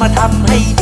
มาทำให้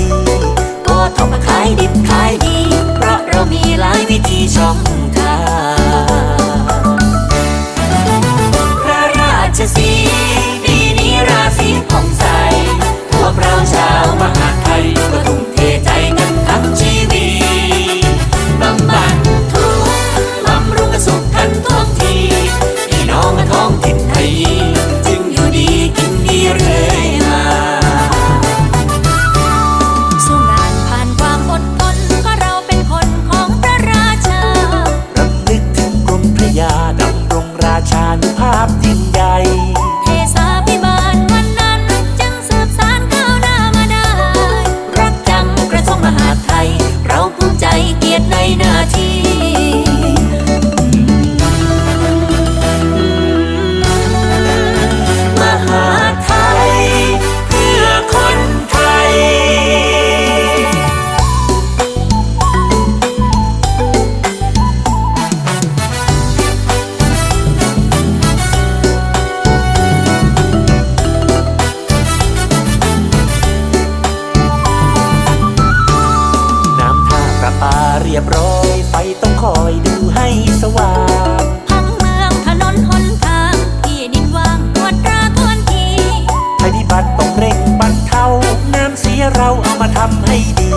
เราเอามาทำให้ดี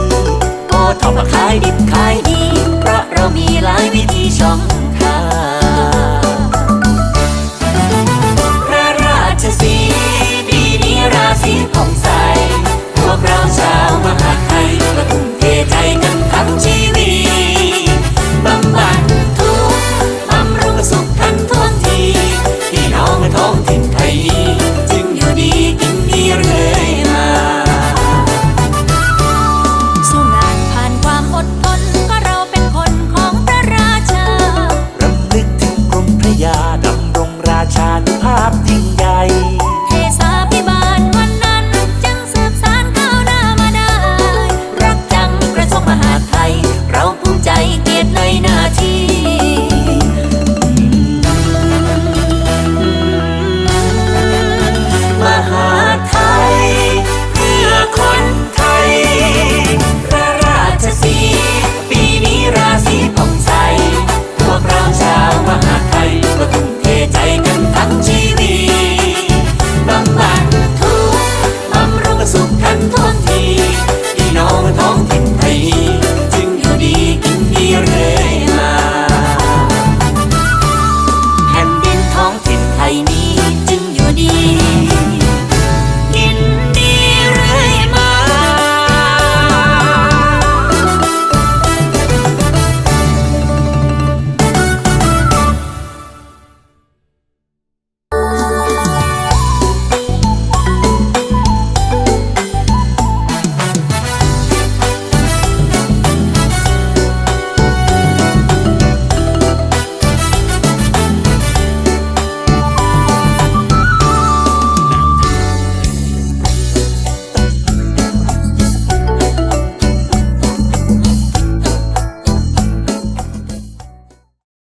โอทอาขายดิบขายดี เพราะเรามีหลายวิธีช่องทาง